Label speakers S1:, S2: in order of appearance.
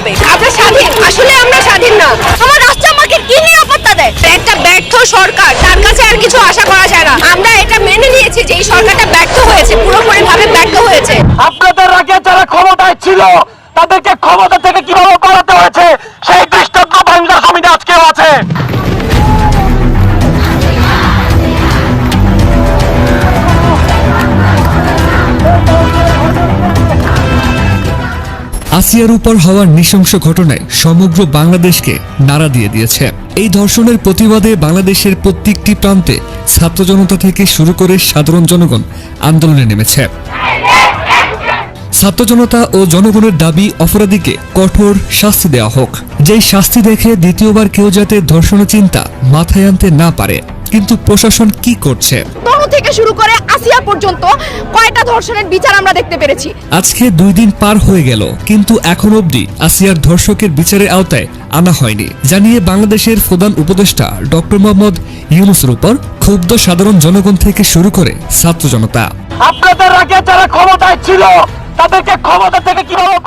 S1: হবে। আমরা স্বাধীন। আসলে আমরা স্বাধীন না। আমার রাষ্ট্র আমাকে কি নিরাপত্তা দেয়? একটা ব্যর্থ সরকার। তার কাছে আর কিছু আশা করা যায় না। আমরা এটা মেনে নিয়েছি যে এই সরকারটা ব্যর্থ হয়েছে পুরোপুরি ভাবে ব্যর্থ হয়েছে।
S2: আপনাদের আগে যারা ক্ষমতায় ছিল, তাদেরকে ক্ষমতা থেকে কীভাবে পালাতে হয়েছে, সেই দৃষ্টান্ত বাংলা সমিতি আজকেও আছে।
S3: আসিয়ার উপর হওয়ার নৃশংস ঘটনায় সমগ্র বাংলাদেশকে নাড়া দিয়ে দিয়েছে। এই ধর্ষণের প্রতিবাদে বাংলাদেশের প্রত্যেকটি প্রান্তে ছাত্র জনতা থেকে শুরু করে সাধারণ জনগণ আন্দোলনে নেমেছে। ছাত্র জনতা ও জনগণের দাবি অপরাধীকে কঠোর শাস্তি দেওয়া হোক। যেই শাস্তি দেখে দ্বিতীয়বার কেউ যাতে ধর্ষণের চিন্তা মাথায় আনতে না পারে কিন্তু প্রশাসন কি করছে?
S1: তনু থেকে শুরু করে আসিয়া পর্যন্ত কয়টা ধর্ষণের বিচার আমরা দেখতে পেরেছি।
S3: আজকে দুই দিন পার হয়ে গেল কিন্তু এখন অবধি আসিয়ার ধর্ষকের বিচারের আওতায় আনা হয়নি। জানিয়ে বাংলাদেশের প্রধান উপদেষ্টা ডক্টর মোহাম্মদ ইউনুসের উপর ক্ষুব্ধ সাধারণ জনগণ থেকে শুরু করে ছাত্র জনতা।
S2: আপনাদের আগে যারা ক্ষমতায় ছিল তাদেরকে ক্ষমতা থেকে কীভাবে